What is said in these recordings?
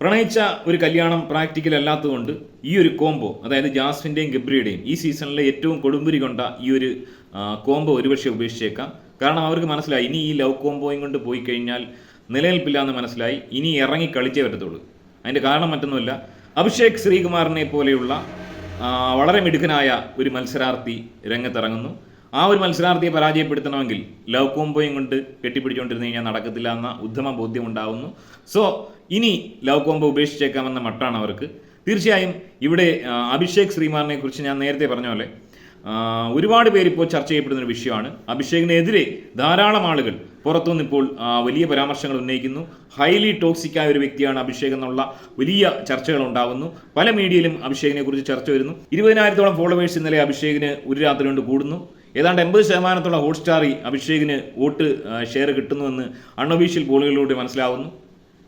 പ്രണയിച്ച ഒരു കല്യാണം പ്രാക്ടിക്കൽ അല്ലാത്തതുകൊണ്ട് ഈ ഒരു കോംബോ അതായത് ജാസ്മിന്റെയും ഗബ്രിയുടെയും ഈ സീസണിലെ ഏറ്റവും കൊടുമ്പുരി കൊണ്ട ഈ ഒരു കോംബോ ഒരുപക്ഷെ ഉപേക്ഷിച്ചേക്കാം. കാരണം അവർക്ക് മനസ്സിലായി ഇനി ഈ ലവ് കോംബോയും കൊണ്ട് പോയി കഴിഞ്ഞാൽ നിലനിൽപ്പില്ല എന്ന് മനസ്സിലായി ഇനി ഇറങ്ങി കളിച്ചേ പറ്റത്തുള്ളൂ. അതിന്റെ കാരണം മറ്റൊന്നുമില്ല അഭിഷേക് ശ്രീകുമാറിനെ പോലെയുള്ള വളരെ മിടുക്കനായ ഒരു മത്സരാർത്ഥി രംഗത്തിറങ്ങുന്നു. ആ ഒരു മത്സരാർത്ഥിയെ പരാജയപ്പെടുത്തണമെങ്കിൽ ലവ് കോംബോയും കൊണ്ട് കെട്ടിപ്പിടിച്ചുകൊണ്ടിരുന്ന് കഴിഞ്ഞാൽ നടക്കത്തില്ല എന്ന ഉദ്ധമ ബോധ്യം ഉണ്ടാവുന്നു സോ ഇനി ലവ് കോംബോ ഉപേക്ഷിച്ചേക്കാമെന്ന മട്ടാണ് അവർക്ക്. തീർച്ചയായും ഇവിടെ അഭിഷേക് ശ്രീമാറിനെ കുറിച്ച് ഞാൻ നേരത്തെ പറഞ്ഞ പോലെ ഒരുപാട് പേരിപ്പോൾ ചർച്ച ചെയ്യപ്പെടുന്ന ഒരു വിഷയമാണ്. അഭിഷേകിനെതിരെ ധാരാളം ആളുകൾ പുറത്തുനിന്ന് ഇപ്പോൾ വലിയ പരാമർശങ്ങൾ ഉന്നയിക്കുന്നു. ഹൈലി ടോക്സിക് ആയ ഒരു വ്യക്തിയാണ് അഭിഷേക് എന്നുള്ള വലിയ ചർച്ചകൾ ഉണ്ടാകുന്നു പല മീഡിയയിലും അഭിഷേകിനെ കുറിച്ച് ചർച്ച വരുന്നു. ഇരുപതിനായിരത്തോളം ഫോളോവേഴ്സ് ഇന്നലെ അഭിഷേകിന് ഒരു രാത്രി കൊണ്ട് കൂടുന്നു. ഏതാണ്ട് എൺപത് ശതമാനത്തോളം ഹോട്ട്സ്റ്റാറിൽ അഭിഷേകിന് വോട്ട് ഷെയർ കിട്ടുന്നുവെന്ന് അൺഒഫീഷ്യൽ പോളുകളിലൂടെ മനസ്സിലാവുന്നു.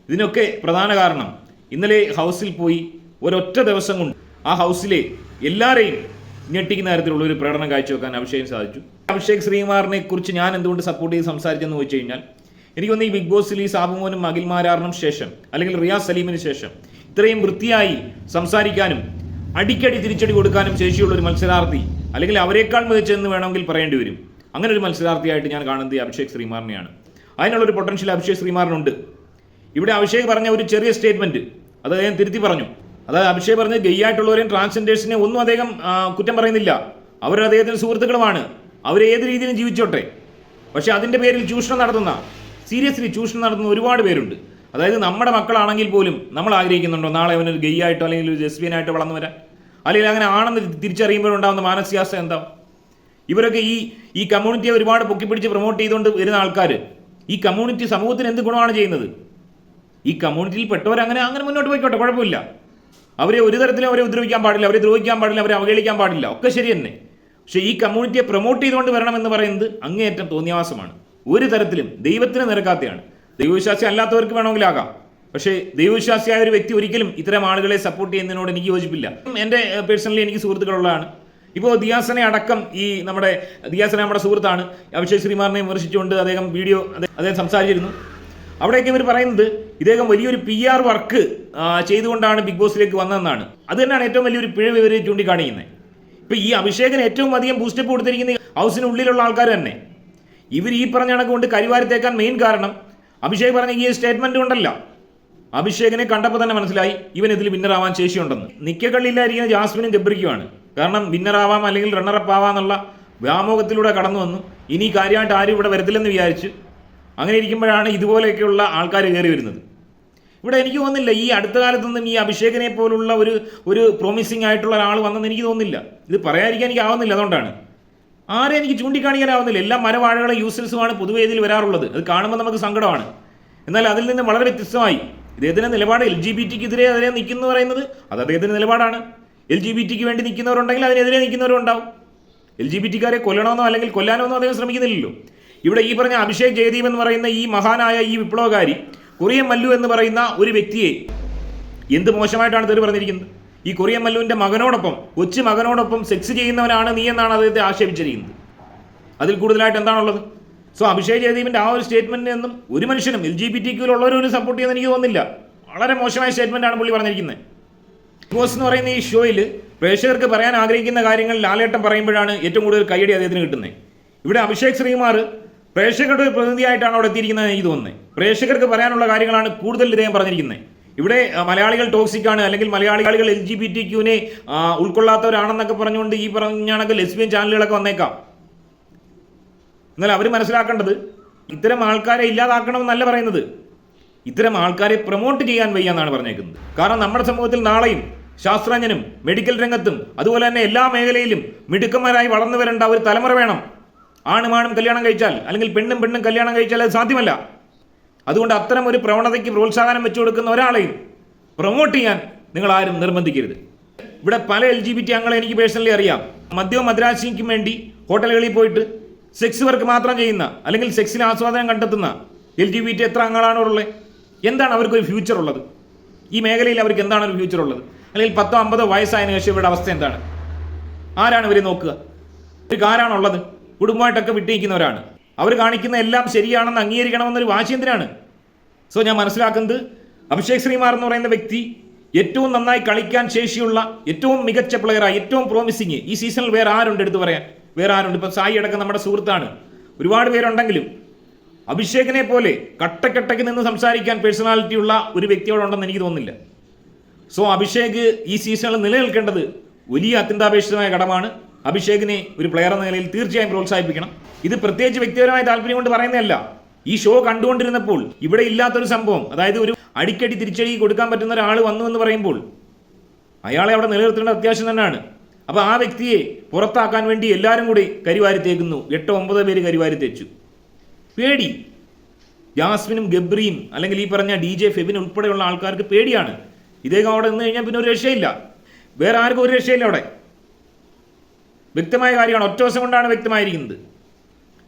ഇതിനൊക്കെ പ്രധാന കാരണം ഇന്നലെ ഹൗസിൽ പോയി ഒരൊറ്റ ദിവസം കൊണ്ട് ആ ഹൗസിലെ എല്ലാവരെയും ഞെട്ടിക്കുന്ന തരത്തിലുള്ള ഒരു പ്രകടനം കാഴ്ചവെക്കാൻ അഭിഷേകിന് സാധിച്ചു. അഭിഷേക് ശ്രീകുമാറിനെ കുറിച്ച് ഞാൻ എന്തുകൊണ്ട് സപ്പോർട്ട് ചെയ്ത് സംസാരിച്ചെന്ന് വെച്ച് കഴിഞ്ഞാൽ എനിക്ക് തോന്നുന്നു ഈ ബിഗ് ബോസിൽ ഈ സാബുമോനും അഖിൽ മാരാറിനും ശേഷം അല്ലെങ്കിൽ റിയാസ് സലീമിന് ശേഷം ഇത്രയും വൃത്തിയായി സംസാരിക്കാനും അടിക്കടി തിരിച്ചടി കൊടുക്കാനും ശേഷിയുള്ള ഒരു മത്സരാർത്ഥി അല്ലെങ്കിൽ അവരെക്കാൾ മികച്ചെന്ന് വേണമെങ്കിൽ പറയേണ്ടി വരും. അങ്ങനെ ഒരു മത്സരാർത്ഥിയായിട്ട് ഞാൻ കാണുന്നത് അഭിഷേക് ശ്രീമാറിനെയാണ്. അതിനുള്ളൊരു പൊട്ടൻഷ്യൽ അഭിഷേക് ശ്രീമാറിനുണ്ട്. ഇവിടെ അഭിഷേക് പറഞ്ഞ ഒരു ചെറിയ സ്റ്റേറ്റ്മെന്റ് അത് അദ്ദേഹം തിരുത്തി പറഞ്ഞു. അതായത് അഭിഷേക് പറഞ്ഞ ഗെയ് ആയിട്ടുള്ളവരെയും ട്രാൻസ്ജെൻഡേഴ്സിനെ ഒന്നും അദ്ദേഹം കുറ്റം പറയുന്നില്ല. അവർ അദ്ദേഹത്തിന് സുഹൃത്തുക്കളുമാണ്. അവർ ഏത് രീതിയിലും ജീവിച്ചോട്ടെ. പക്ഷേ അതിന്റെ പേരിൽ ചൂഷണം നടത്തുന്ന സീരിയസ്ലി ചൂഷണം നടത്തുന്ന ഒരുപാട് പേരുണ്ട്. അതായത് നമ്മുടെ മക്കളാണെങ്കിൽ പോലും നമ്മൾ ആഗ്രഹിക്കുന്നുണ്ടോ നാളെ അവനൊരു ഗെയ് ആയിട്ടോ അല്ലെങ്കിൽ ഒരു ലെസ്ബിയൻ ആയിട്ടോ വളർന്നു വരാൻ? അല്ലെങ്കിൽ അങ്ങനെ ആണെന്ന് തിരിച്ചറിയുമ്പോൾ ഉണ്ടാകുന്ന മാനസികാവസ്ഥ എന്താ? ഇവരൊക്കെ ഈ ഈ കമ്മ്യൂണിറ്റിയെ ഒരുപാട് പൊക്കിപ്പിടിച്ച് പ്രൊമോട്ട് ചെയ്തുകൊണ്ട് വരുന്ന ആൾക്കാർ ഈ കമ്മ്യൂണിറ്റി സമൂഹത്തിന് എന്ത് ഗുണമാണ് ചെയ്യുന്നത്? ഈ കമ്മ്യൂണിറ്റിയിൽ പെട്ടവർ അങ്ങനെ അങ്ങനെ മുന്നോട്ട് പോയിക്കോട്ടെ കുഴപ്പമില്ല. അവരെ ഒരു തരത്തിലും അവരെ ഉദ്രവിക്കാൻ പാടില്ല അവരെ ദ്രോഹിക്കാൻ പാടില്ല അവരെ അവഹേളിക്കാൻ പാടില്ല ഒക്കെ ശരി തന്നെ. പക്ഷേ ഈ കമ്മ്യൂണിറ്റിയെ പ്രൊമോട്ട് ചെയ്തുകൊണ്ട് വരണം എന്ന് പറയുന്നത് അങ്ങേയറ്റം തോന്നിയാവാസമാണ്. ഒരു തരത്തിലും ദൈവത്തിന് നിരക്കാത്തയാണ് ദൈവവിശ്വാസി അല്ലാത്തവർക്ക് വേണമെങ്കിലാകാം പക്ഷേ ദൈവവിശ്വാസിയായ ഒരു വ്യക്തി ഒരിക്കലും ഇത്തരം ആളുകളെ സപ്പോർട്ട് ചെയ്യുന്നതിനോട് എനിക്ക് യോജിപ്പില്ല. എന്റെ പേഴ്സണലി എനിക്ക് സുഹൃത്തുക്കളുള്ളതാണ്. ഇപ്പോൾ ദിയാസനെ അടക്കം ഈ നമ്മുടെ ദിയാസന നമ്മുടെ സുഹൃത്താണ്. അഭിഷേക് ശ്രീമാറിനെ വിമർശിച്ചുകൊണ്ട് അദ്ദേഹം വീഡിയോ അദ്ദേഹം സംസാരിച്ചിരുന്നു. അവിടെയൊക്കെ ഇവർ പറയുന്നത് ഇദ്ദേഹം വലിയൊരു പി ആർ വർക്ക് ചെയ്തുകൊണ്ടാണ് ബിഗ് ബോസിലേക്ക് വന്നതെന്നാണ്. അത് തന്നെയാണ് ഏറ്റവും വലിയൊരു പിഴവ് ഇവർ ചൂണ്ടിക്കാണിക്കുന്നത്. ഇപ്പൊ ഈ അഭിഷേകന് ഏറ്റവും അധികം ബൂസ്റ്റപ്പ് കൊടുത്തിരിക്കുന്ന ഹൗസിനുള്ളിലുള്ള ആൾക്കാർ തന്നെ. ഇവർ ഈ പറഞ്ഞ കണക്ക് കൊണ്ട് കരിവാരത്തേക്കാൻ മെയിൻ കാരണം അഭിഷേക് പറഞ്ഞ ഈ സ്റ്റേറ്റ്മെന്റ് കൊണ്ടല്ല അഭിഷേകിനെ കണ്ടപ്പോൾ തന്നെ മനസ്സിലായി ഇവൻ ഇതിൽ വിന്നറാവാൻ ശേഷിയുണ്ടെന്ന്. നിക്കകളില്ലായിരിക്കുന്ന ജാസ്മിനും ഗബ്രിക്കുമാണ് കാരണം വിന്നറാവാം അല്ലെങ്കിൽ റണ്ണറപ്പ് ആവാന്നുള്ള വ്യാമോഹത്തിലൂടെ കടന്നു വന്നു. ഇനി കാര്യമായിട്ട് ആരും ഇവിടെ വരത്തില്ലെന്ന് വിചാരിച്ച് അങ്ങനെ ഇരിക്കുമ്പോഴാണ് ഇതുപോലെയൊക്കെയുള്ള ആൾക്കാർ കയറി വരുന്നത്. ഇവിടെ എനിക്ക് തോന്നുന്നില്ല ഈ അടുത്ത കാലത്തൊന്നും ഈ അഭിഷേകിനെ പോലുള്ള ഒരു ഒരു പ്രോമിസിംഗ് ആയിട്ടുള്ള ഒരാൾ വന്നെന്ന് എനിക്ക് തോന്നുന്നില്ല. ഇത് പറയാതിരിക്കാൻ എനിക്ക് ആവുന്നില്ല അതുകൊണ്ടാണ്. ആരെ എനിക്ക് ചൂണ്ടിക്കാണിക്കാനാവുന്നില്ല. എല്ലാ മരവാഴകളും യൂസ്ലെസ്സുമാണ് ഇതിൽ വരാറുള്ളത്. അത് കാണുമ്പോൾ നമുക്ക് സങ്കടമാണ്. എന്നാൽ അതിൽ നിന്ന് വളരെ വ്യത്യസ്തമായി ഇദ്ദേഹത്തിന്റെ നിലപാട് എൽ ജി ബി ടിക്കെതിരെ അതിനെ നിൽക്കുന്നു പറയുന്നത് അത് അദ്ദേഹത്തിന്റെ നിലപാടാണ്. എൽ ജി ബി ടിക്ക് വേണ്ടി നിൽക്കുന്നവരുണ്ടെങ്കിൽ അതിനെതിരെ നിൽക്കുന്നവരുണ്ടാവും എൽ ജി ബി ടിക്കാരെ കൊല്ലണമെന്നോ അല്ലെങ്കിൽ കൊല്ലാനോന്നോ അദ്ദേഹം ശ്രമിക്കുന്നില്ലല്ലോ. ഇവിടെ ഈ പറഞ്ഞ അഭിഷേക് ജയദീപ് എന്ന് പറയുന്ന ഈ മഹാനായ ഈ വിപ്ലവകാരി കുറിയൻ മല്ലു എന്ന് പറയുന്ന ഒരു വ്യക്തിയെ എന്ത് മോശമായിട്ടാണ് തെറി പറഞ്ഞിരിക്കുന്നത്? ഈ കുറിയൻ മല്ലുവിന്റെ മകനോടൊപ്പം കൊച്ചു മകനോടൊപ്പം സെക്സ് ചെയ്യുന്നവനാണ് നീ എന്നാണ് അദ്ദേഹത്തെ ആക്ഷേപിച്ചിരിക്കുന്നത്. അതിൽ കൂടുതലായിട്ട് എന്താണുള്ളത്? സോ അഭിഷേക് ജയദീപിന്റെ ആ ഒരു സ്റ്റേറ്റ്മെന്റിൽ നിന്നും ഒരു മനുഷ്യനും എൽ ജി ബി ടി ക്യൂലുള്ളവരും സപ്പോർട്ട് ചെയ്യുന്ന എനിക്ക് തോന്നുന്നില്ല. വളരെ മോശമായ സ്റ്റേറ്റ്മെന്റ് ആണ് പുള്ളി പറഞ്ഞിരിക്കുന്നത് ബോസ് എന്ന് പറയുന്ന ഈ ഷോയിൽ പ്രേക്ഷകർക്ക് പറയാൻ ആഗ്രഹിക്കുന്ന കാര്യങ്ങൾ ലാലേട്ടം പറയുമ്പോഴാണ് ഏറ്റവും കൂടുതൽ കൈയടി അദ്ദേഹത്തിന് കിട്ടുന്നത് ഇവിടെ അഭിഷേക് ശ്രീമാർ പ്രേക്ഷകരുടെ പ്രതിനിധിയായിട്ടാണ് അവിടെ എത്തിയിരിക്കുന്നത് എനിക്ക് തോന്നുന്നത് പ്രേക്ഷകർക്ക് പറയാനുള്ള കാര്യങ്ങളാണ് കൂടുതൽ ഇദ്ദേഹം പറഞ്ഞിരിക്കുന്നത് ഇവിടെ മലയാളികൾ ടോക്സിക് ആണ് അല്ലെങ്കിൽ മലയാളികൾ എൽ ജി ബി ടി ക്യൂവിനെ ഉൾക്കൊള്ളാത്തവരാണെന്നൊക്കെ പറഞ്ഞുകൊണ്ട് ഈ പറഞ്ഞാണെങ്കിൽ ലെസ്ബിയൻ ചാനലുകളൊക്കെ വന്നേക്കാം. എന്നാൽ അവർ മനസ്സിലാക്കേണ്ടത് ഇത്തരം ആൾക്കാരെ ഇല്ലാതാക്കണമെന്നല്ല പറയുന്നത്. ഇത്തരം ആൾക്കാരെ പ്രൊമോട്ട് ചെയ്യാൻ വയ്യ എന്നാണ് പറഞ്ഞേക്കുന്നത്. കാരണം നമ്മുടെ സമൂഹത്തിൽ നാളെയും ശാസ്ത്രജ്ഞനും മെഡിക്കൽ രംഗത്തും അതുപോലെ തന്നെ എല്ലാ മേഖലയിലും മിടുക്കന്മാരായി വളർന്നു വരേണ്ട ഒരു തലമുറ വേണം. ആണും ആണും കല്യാണം കഴിച്ചാൽ അല്ലെങ്കിൽ പെണ്ണും പെണ്ണും കല്യാണം കഴിച്ചാൽ അത് സാധ്യമല്ല. അതുകൊണ്ട് അത്തരം ഒരു പ്രവണതയ്ക്ക് പ്രോത്സാഹനം വെച്ചു കൊടുക്കുന്ന ഒരാളെയും പ്രൊമോട്ട് ചെയ്യാൻ നിങ്ങൾ ആരും നിർബന്ധിക്കരുത്. ഇവിടെ പല എൽ ജി ബി ടി അംഗങ്ങളെ എനിക്ക് പേഴ്സണലി അറിയാം. മദ്യവും മദ്രാശിക്കും വേണ്ടി ഹോട്ടലുകളിൽ പോയിട്ട് സെക്സ് വർക്ക് മാത്രം ചെയ്യുന്ന അല്ലെങ്കിൽ സെക്സിൽ ആസ്വാദനം കണ്ടെത്തുന്ന എൽ ജി ബി ടി എത്ര അംഗങ്ങളാണ് ഉള്ളത് എന്താണ് അവർക്കൊരു ഫ്യൂച്ചർ ഉള്ളത് ഈ മേഖലയിൽ അവർക്ക് എന്താണ് ഒരു ഫ്യൂച്ചർ ഉള്ളത് അല്ലെങ്കിൽ പത്തോ അമ്പതോ വയസ്സായതിനു ശേഷം ഇവരുടെ അവസ്ഥ എന്താണ്? ആരാണ് ഇവരെ നോക്കുക? ഇവർക്ക് ആരാണുള്ളത്? കുടുംബമായിട്ടൊക്കെ വിട്ടിരിക്കുന്നവരാണ് അവർ കാണിക്കുന്ന എല്ലാം ശരിയാണെന്ന് അംഗീകരിക്കണമെന്നൊരു വാശി എന്തിനാണ്? സോ ഞാൻ മനസ്സിലാക്കുന്നത് അഭിഷേക് ശ്രീമാർ എന്ന് പറയുന്ന വ്യക്തി ഏറ്റവും നന്നായി കളിക്കാൻ ശേഷിയുള്ള ഏറ്റവും മികച്ച പ്ലെയറായി ഏറ്റവും പ്രോമിസിങ് ഈ സീസണിൽ വേറെ ആരുണ്ട് എടുത്തു പറയാൻ? വേറെ ആരുണ്ട്? ഇപ്പം സായി അടക്കം നമ്മുടെ സുഹൃത്താണ്. ഒരുപാട് പേരുണ്ടെങ്കിലും അഭിഷേകിനെ പോലെ കട്ടക്കെട്ടയ്ക്ക് നിന്ന് സംസാരിക്കാൻ പേഴ്സണാലിറ്റി ഉള്ള ഒരു വ്യക്തിയോടുണ്ടെന്ന് എനിക്ക് തോന്നുന്നില്ല. സോ അഭിഷേക് ഈ സീസണിൽ നിലനിൽക്കേണ്ടത് വലിയ അത്യന്താപേക്ഷിതമായ കടമാണ്. അഭിഷേകിനെ ഒരു പ്ലെയർ എന്ന നിലയിൽ തീർച്ചയായും പ്രോത്സാഹിപ്പിക്കണം. ഇത് പ്രത്യേകിച്ച് വ്യക്തിപരമായ താല്പര്യം കൊണ്ട് പറയുന്നതല്ല. ഈ ഷോ കണ്ടുകൊണ്ടിരുന്നപ്പോൾ ഇവിടെ ഇല്ലാത്തൊരു സംഭവം അതായത് ഒരു അടിക്കടി തിരിച്ചടി കൊടുക്കാൻ പറ്റുന്ന ഒരാൾ വന്നു എന്ന് പറയുമ്പോൾ അയാളെ അവിടെ നിലനിർത്തേണ്ട അത്യാവശ്യം തന്നെയാണ്. അപ്പോൾ ആ വ്യക്തിയെ പുറത്താക്കാൻ വേണ്ടി എല്ലാവരും കൂടി കരിവാരി തേക്കുന്നു. എട്ടോ ഒമ്പതോ പേര് കരിവാരി തേച്ചു. പേടി. ജാസ്മിനും ഗബ്രിയും അല്ലെങ്കിൽ ഈ പറഞ്ഞ ഡി ജെ ഫെബിൻ ഉൾപ്പെടെയുള്ള ആൾക്കാർക്ക് പേടിയാണ്. ഇദ്ദേഹം അവിടെ നിന്ന് കഴിഞ്ഞാൽ പിന്നെ ഒരു രക്ഷയില്ല. വേറെ ആർക്കും ഒരു രക്ഷയില്ല അവിടെ. വ്യക്തമായ കാര്യമാണ്. ഒറ്റ ദിവസം കൊണ്ടാണ് വ്യക്തമായിരിക്കുന്നത്.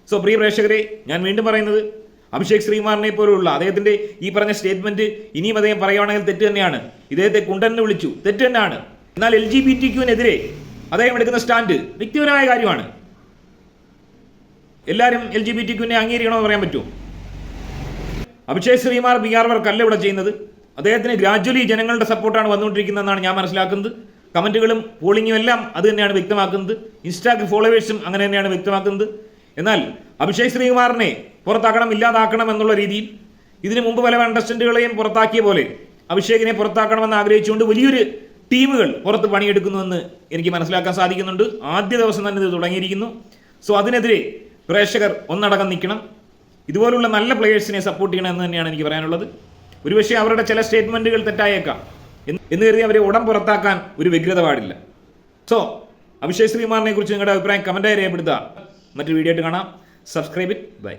സോ പ്രിയ പ്രേക്ഷകരെ ഞാൻ വീണ്ടും പറയുന്നത് അഭിഷേക് ശ്രീകുമാറിനെ പോലുള്ള അദ്ദേഹത്തിന്റെ ഈ പറഞ്ഞ സ്റ്റേറ്റ്മെന്റ് ഇനിയും അദ്ദേഹം പറയുകയാണെങ്കിൽ തെറ്റ് തന്നെയാണ്. ഇദ്ദേഹത്തെ കുണ്ടെന്ന് വിളിച്ചു. തെറ്റ് തന്നെയാണ്. എന്നാൽ എൽ ജി ബി ടി ക്യൂവിനെതിരെ അദ്ദേഹം എടുക്കുന്ന സ്റ്റാൻഡ് വ്യക്തിപരമായ കാര്യമാണ്. എല്ലാവരും എൽ ജി ബി ടി ക്യൂവിനെ അംഗീകരിക്കണമെന്ന് പറയാൻ പറ്റുമോ? അഭിഷേക് ശ്രീമാർ ബി ആർ വർക്കല്ല ഇവിടെ ചെയ്യുന്നത്. അദ്ദേഹത്തിന് ഗ്രാജ്വലി ജനങ്ങളുടെ സപ്പോർട്ടാണ് വന്നുകൊണ്ടിരിക്കുന്നതെന്നാണ് ഞാൻ മനസ്സിലാക്കുന്നത്. കമന്റുകളും പോളിങ്ങും എല്ലാം അത് തന്നെയാണ് വ്യക്തമാക്കുന്നത്. ഇൻസ്റ്റാഗ്രാം ഫോളോവേഴ്സും അങ്ങനെ തന്നെയാണ് വ്യക്തമാക്കുന്നത്. എന്നാൽ അഭിഷേക് ശ്രീകുമാറിനെ പുറത്താക്കണം ഇല്ലാതാക്കണം എന്നുള്ള രീതിയിൽ ഇതിനു മുമ്പ് പല കണ്ടസ്റ്റന്റുകളെയും പുറത്താക്കിയ പോലെ അഭിഷേകിനെ പുറത്താക്കണമെന്ന് ആഗ്രഹിച്ചുകൊണ്ട് വലിയൊരു ടീമുകൾ പുറത്ത് പണിയെടുക്കുന്നുവെന്ന് എനിക്ക് മനസ്സിലാക്കാൻ സാധിക്കുന്നുണ്ട്. ആദ്യ ദിവസം തന്നെ ഇത് തുടങ്ങിയിരിക്കുന്നു. സോ അതിനെതിരെ പ്രേക്ഷകർ ഒന്നടക്കം നിൽക്കണം. ഇതുപോലുള്ള നല്ല പ്ലെയേഴ്സിനെ സപ്പോർട്ട് ചെയ്യണം എന്ന് തന്നെയാണ് എനിക്ക് പറയാനുള്ളത്. ഒരുപക്ഷെ അവരുടെ ചില സ്റ്റേറ്റ്മെന്റുകൾ തെറ്റായേക്കാം. എന്ന് കരുതി അവരെ ഉടൻ പുറത്താക്കാൻ ഒരു വ്യഗ്രത പാടില്ല. സോ അഭിഷേക് ശ്രീമാറിനെ കുറിച്ച് നിങ്ങളുടെ അഭിപ്രായം കമന്റായി രേഖപ്പെടുത്തുക. മറ്റൊരു വീഡിയോ ആയിട്ട് കാണാം. Subscribe it by